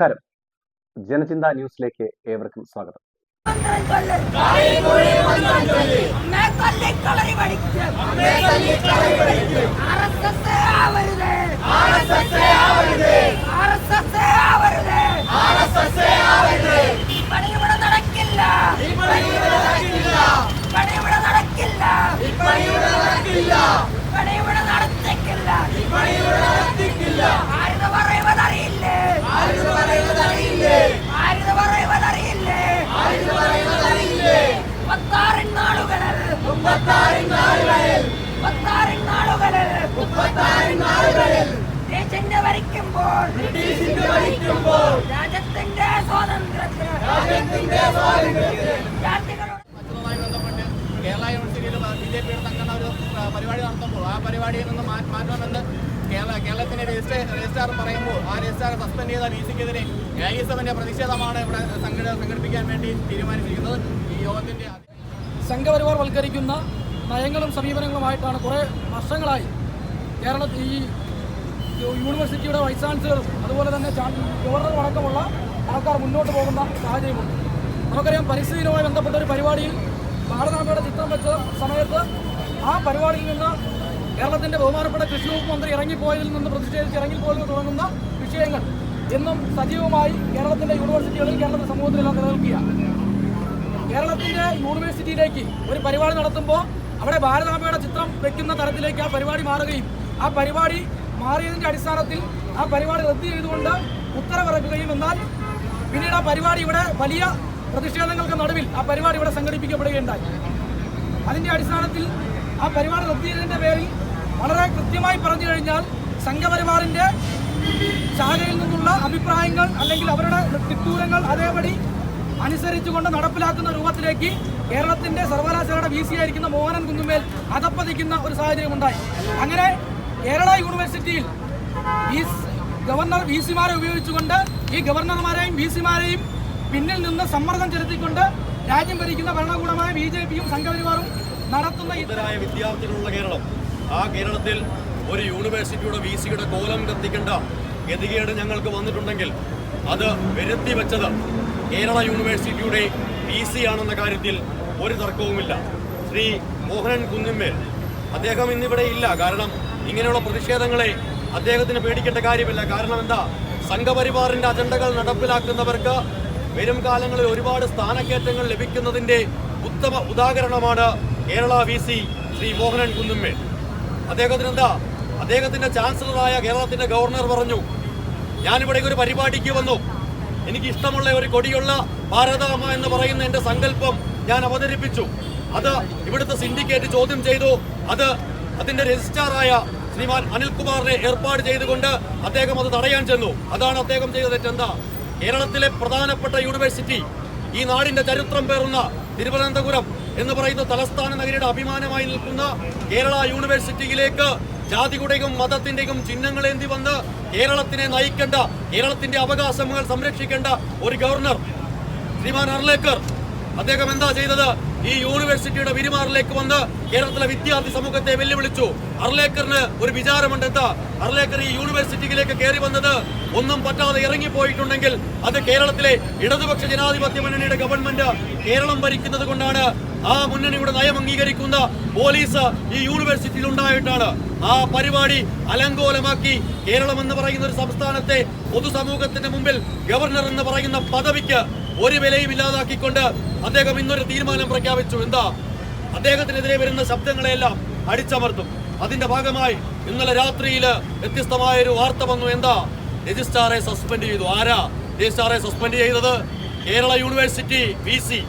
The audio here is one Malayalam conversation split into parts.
നമസ്കാരം. ജനചിന്ത ന്യൂസിലേക്ക് ഏവർക്കും സ്വാഗതം. കളറി പഠിക്കും RSS ആവരുത്. ദേശിന്റെ ഭരിക്കുമ്പോൾ രാജ്യത്തിന്റെ സ്വാതന്ത്ര്യത്തിന് മറ്റതുമായി ബന്ധപ്പെട്ട് കേരള യൂണിവേഴ്സിറ്റിയിൽ ബി ജെ പിയുടെ സംഘടന ഒരു പരിപാടി നടത്തുമ്പോൾ ആ പരിപാടിയിൽ നിന്ന് മാറ്റണമെന്ന് കേരള കേരളത്തിന്റെ രജിസ്ട്രാർ പറയുമ്പോൾ ആ രജിസ്ട്രാർ സസ്പെൻഡ് ചെയ്ത ബി സിക്കെതിരെ ഐ എസ് എഫിന്റെ പ്രതിഷേധമാണ് ഇവിടെ സംഘടന സംഘടിപ്പിക്കാൻ വേണ്ടി തീരുമാനിച്ചിരിക്കുന്നത്. ഈ യോഗത്തിന്റെ സംഘപരിവാർ വൽക്കരിക്കുന്ന നയങ്ങളും സമീപനങ്ങളുമായിട്ടാണ് കുറേ വർഷങ്ങളായി കേരള ഈ യൂണിവേഴ്സിറ്റിയുടെ വൈസ് ചാൻസലറും അതുപോലെ തന്നെ ഗവർണറും അടക്കമുള്ള ആൾക്കാർ മുന്നോട്ട് പോകുന്ന സാഹചര്യമുണ്ട്. നമുക്കറിയാം പരിസ്ഥിതിയുമായി ബന്ധപ്പെട്ട ഒരു പരിപാടിയിൽ ഭാരതാംബയുടെ ചിത്രം വെച്ച സമയത്ത് ആ പരിപാടിയിൽ നിന്ന് കേരളത്തിന്റെ ബഹുമാനപ്പെട്ട കൃഷി വകുപ്പ് മന്ത്രി ഇറങ്ങിപ്പോയതിൽ നിന്ന് പ്രതിഷേധിച്ച് ഇറങ്ങിപ്പോയതിൽ തുടങ്ങുന്ന വിഷയങ്ങൾ എന്നും സജീവമായി കേരളത്തിന്റെ യൂണിവേഴ്സിറ്റികളിൽ കേരളത്തിന്റെ സമൂഹത്തിലെല്ലാം നിലനിൽക്കുകയാണ്. കേരളത്തിന്റെ യൂണിവേഴ്സിറ്റിയിലേക്ക് ഒരു പരിപാടി നടത്തുമ്പോൾ അവിടെ ഭാരതാംബയുടെ ചിത്രം വെക്കുന്ന തരത്തിലേക്ക് ആ പരിപാടി മാറുകയും ആ പരിപാടി മാറിയതിന്റെ അടിസ്ഥാനത്തിൽ ആ പരിപാടി റദ്ദ് ചെയ്തുകൊണ്ട് ഉത്തരവിറക്കുകയും എന്നാൽ പിന്നീട് ആ പരിപാടി ഇവിടെ വലിയ പ്രതിഷേധങ്ങൾക്ക് നടുവിൽ ആ പരിപാടി ഇവിടെ സംഘടിപ്പിക്കപ്പെടുകയുണ്ടായി. അതിന്റെ അടിസ്ഥാനത്തിൽ ആ പരിപാടി റദ്ദ് ചെയ്തതിന്റെ പേരിൽ വളരെ കൃത്യമായി പറഞ്ഞു കഴിഞ്ഞാൽ സംഘപരിവാറിന്റെ ശാഖയിൽ നിന്നുള്ള അഭിപ്രായങ്ങൾ അല്ലെങ്കിൽ അവരുടെ തിട്ടൂരങ്ങൾ അതേപടി അനുസരിച്ചുകൊണ്ട് നടപ്പിലാക്കുന്ന രൂപത്തിലേക്ക് കേരളത്തിന്റെ സർവകലാശാലയുടെ വി സി ആയിരിക്കുന്ന മോഹനൻ കുന്നുമേൽ അതപ്പതിക്കുന്ന ഒരു സാഹചര്യം ഉണ്ടായി അങ്ങനെ കേരള യൂണിവേഴ്സിറ്റിയിൽ ഈ ഗവർണർ വി സിമാരെ ഉപയോഗിച്ചുകൊണ്ട് ഈ ഗവർണർമാരെയും വി സിമാരെയും പിന്നിൽ നിന്ന് സമ്മർദ്ദം ചെലുത്തിക്കൊണ്ട് രാജ്യം ഭരിക്കുന്ന ഭരണകൂടമായ ബി ജെ പിയും സംഘപരിവാറും നടത്തുന്ന ഇതരായ വിദ്യാർത്ഥികളുള്ള കേരളം. ആ കേരളത്തിൽ ഒരു യൂണിവേഴ്സിറ്റിയുടെ വി സിയുടെ കോലം കത്തിക്കേണ്ട ഗതികേട് ഞങ്ങൾക്ക് വന്നിട്ടുണ്ടെങ്കിൽ അത് വരുത്തി വെച്ചത് കേരള യൂണിവേഴ്സിറ്റിയുടെ പി സി ആണെന്ന കാര്യത്തിൽ ഒരു തർക്കവുമില്ല. ശ്രീ മോഹനൻ കുന്നിന്മേൽ. അദ്ദേഹം ഇന്നിവിടെ ഇല്ല. കാരണം ഇങ്ങനെയുള്ള പ്രതിഷേധങ്ങളെ അദ്ദേഹത്തിന് പേടിക്കേണ്ട കാര്യമില്ല. കാരണം എന്താ? സംഘപരിവാറിന്റെ അജണ്ടകൾ നടപ്പിലാക്കുന്നവർക്ക് വരും കാലങ്ങളിൽ ഒരുപാട് സ്ഥാനക്കയറ്റങ്ങൾ ലഭിക്കുന്നതിന്റെ ഉത്തമ ഉദാഹരണമാണ് കേരള വി സി ശ്രീ മോഹനൻ കുന്നുമ്മേൽ അദ്ദേഹത്തിന് എന്താ? അദ്ദേഹത്തിന്റെ ചാൻസലറായ കേരളത്തിന്റെ ഗവർണർ പറഞ്ഞു ഞാനിവിടേക്ക് ഒരു പരിപാടിക്ക് വന്നു. എനിക്ക് ഇഷ്ടമുള്ള ഒരു കൊടിയുള്ള ഭാരതാമ എന്ന് പറയുന്ന എന്റെ സങ്കല്പം ഞാൻ അവതരിപ്പിച്ചു. അത് ഇവിടുത്തെ സിൻഡിക്കേറ്റ് ചോദ്യം ചെയ്തു. അത് അതിന്റെ രജിസ്ട്രാറായ ശ്രീമാൻ അനിൽകുമാറിനെ ഏർപ്പാട് ചെയ്തുകൊണ്ട് അദ്ദേഹം അത് തടയാൻ ചെന്നു. അതാണ് അദ്ദേഹം ചെയ്ത തെറ്റെന്താ? കേരളത്തിലെ പ്രധാനപ്പെട്ട യൂണിവേഴ്സിറ്റി ഈ നാടിന്റെ ചരിത്രം പേറുന്ന തിരുവനന്തപുരം എന്ന് പറയുന്ന തലസ്ഥാന നഗരിയുടെ അഭിമാനമായി നിൽക്കുന്ന കേരള യൂണിവേഴ്സിറ്റിയിലേക്ക് ജാതിയുടെയും മതത്തിന്റെയും ചിഹ്നങ്ങളേന്തി വന്ന് കേരളത്തിനെ നയിക്കേണ്ട കേരളത്തിന്റെ അവകാശങ്ങൾ സംരക്ഷിക്കേണ്ട ഒരു ഗവർണർ ശ്രീമാൻ അർലേക്കർ അദ്ദേഹം എന്താ ചെയ്തത്? ഈ യൂണിവേഴ്സിറ്റിയുടെ വിരിമാറിലേക്ക് വന്ന് കേരളത്തിലെ വിദ്യാർത്ഥി സമൂഹത്തെ വെല്ലുവിളിച്ചു. അർലേക്കറിന് ഒരു വിചാരമുണ്ട്. എന്താ? അർലേക്കർ ഈ യൂണിവേഴ്സിറ്റിയിലേക്ക് കയറി വന്നത് ഒന്നും പറ്റാതെ ഇറങ്ങിപ്പോയിട്ടുണ്ടെങ്കിൽ അത് കേരളത്തിലെ ഇടതുപക്ഷ ജനാധിപത്യ മുന്നണിയുടെ ഗവൺമെന്റ് കേരളം ഭരിക്കുന്നത് കൊണ്ടാണ് ആ മുന്നണിയുടെ നയം അംഗീകരിക്കുന്ന പോലീസ് ഈ യൂണിവേഴ്സിറ്റിയിൽ ഉണ്ടായിട്ടാണ്. ആ പരിപാടി അലങ്കോലമാക്കി കേരളം എന്ന് പറയുന്ന ഒരു സംസ്ഥാനത്തെ പൊതുസമൂഹത്തിന്റെ മുമ്പിൽ ഗവർണർ എന്ന് പറയുന്ന പദവിക്ക് ഒരു വിലയും ഇല്ലാതാക്കിക്കൊണ്ട് അദ്ദേഹം ഇന്നൊരു തീരുമാനം പ്രഖ്യാപിച്ചു. എന്താ? അദ്ദേഹത്തിനെതിരെ വരുന്ന ശബ്ദങ്ങളെല്ലാം അടിച്ചമർത്തും. അതിന്റെ ഭാഗമായി ഇന്നലെ രാത്രിയിൽ വ്യത്യസ്തമായ ഒരു വാർത്ത വന്നു. എന്താ? രജിസ്ട്രാറെ സസ്പെൻഡ് ചെയ്തു. ആരാ രജിസ്ട്രാറെ സസ്പെൻഡ് ചെയ്തത്? Kerala university V C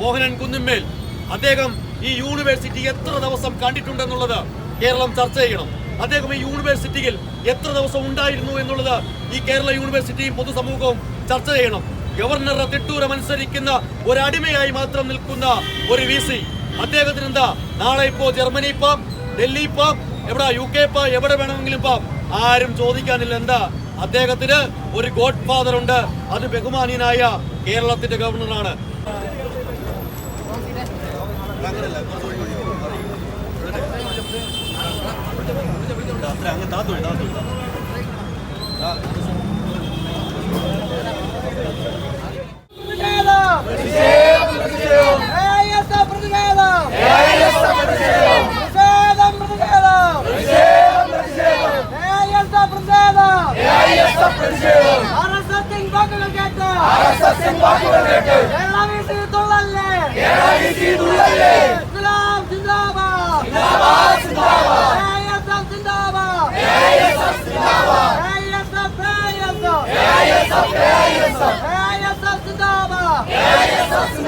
Mohanan Kunnummal. അദ്ദേഹം ഈ യൂണിവേഴ്സിറ്റി എത്ര ദിവസം കണ്ടിട്ടുണ്ടെന്നുള്ളത് കേരളം ചർച്ച ചെയ്യണം. അദ്ദേഹം ഈ യൂണിവേഴ്സിറ്റിയിൽ എത്ര ദിവസം ഉണ്ടായിരുന്നു എന്നുള്ളത് ഈ കേരള യൂണിവേഴ്സിറ്റിയും പൊതുസമൂഹവും ചർച്ച ചെയ്യണം. ഗവർണറുടെ തിട്ടൂരം അനുസരിക്കുന്ന ഒരു അടിമയായി മാത്രം നിൽക്കുന്ന ഒരു വി സി. അദ്ദേഹത്തിന് എന്താ നാളെ ഇപ്പോ ജർമ്മനി പോം ഡൽഹി പോം എവിടെ യു കെ പോ എവിടെ വേണമെങ്കിലും പോം? ആരും ചോദിക്കാനില്ല. എന്താ? അദ്ദേഹത്തിന് ഒരു ഗോഡ് ഫാദർ ഉണ്ട്. അത് ബഹുമാനീയനായ കേരളത്തിന്റെ ഗവർണറാണ്. അങ്ങ് Arasat Singh Bakula Gator! Arasat Singh Bakula Gator!